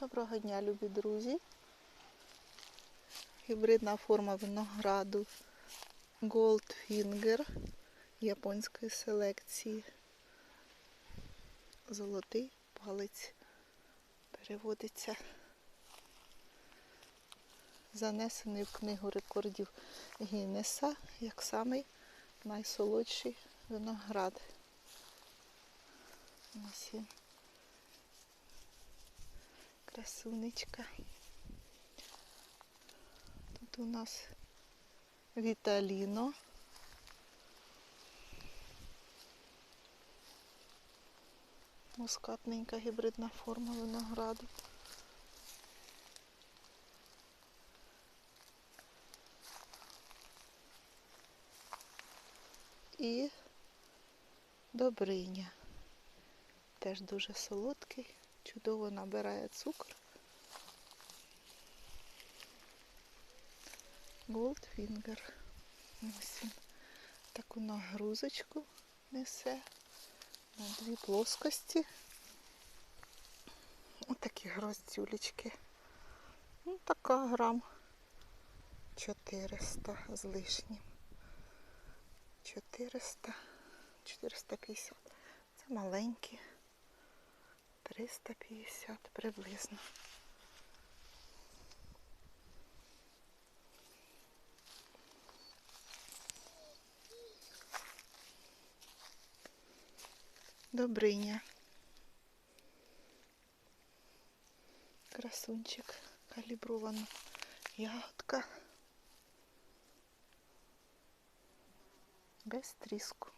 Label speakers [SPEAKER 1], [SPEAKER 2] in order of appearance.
[SPEAKER 1] Доброго дня, любі друзі. Гібридна форма винограду Goldfinger японської селекції. Золотий палець переводиться. Занесений в книгу рекордів Гіннеса як самий найсолодший виноград. Ось він. Красунечка. Тут у нас Віталіно. Мускатненька гібридна форма винограду. І Добриня. Теж дуже солодкий, чудово набирає цукор. Goldfinger. Ось він таку нагрузочку несе на дві плоскості. Ось такі гроздюлечки. Ну, така грам 400 з лишнім. 400, 450. Це маленькі. 350 приблизно. Добриня. Красунчик. Калібрована ягодка. Без тріску.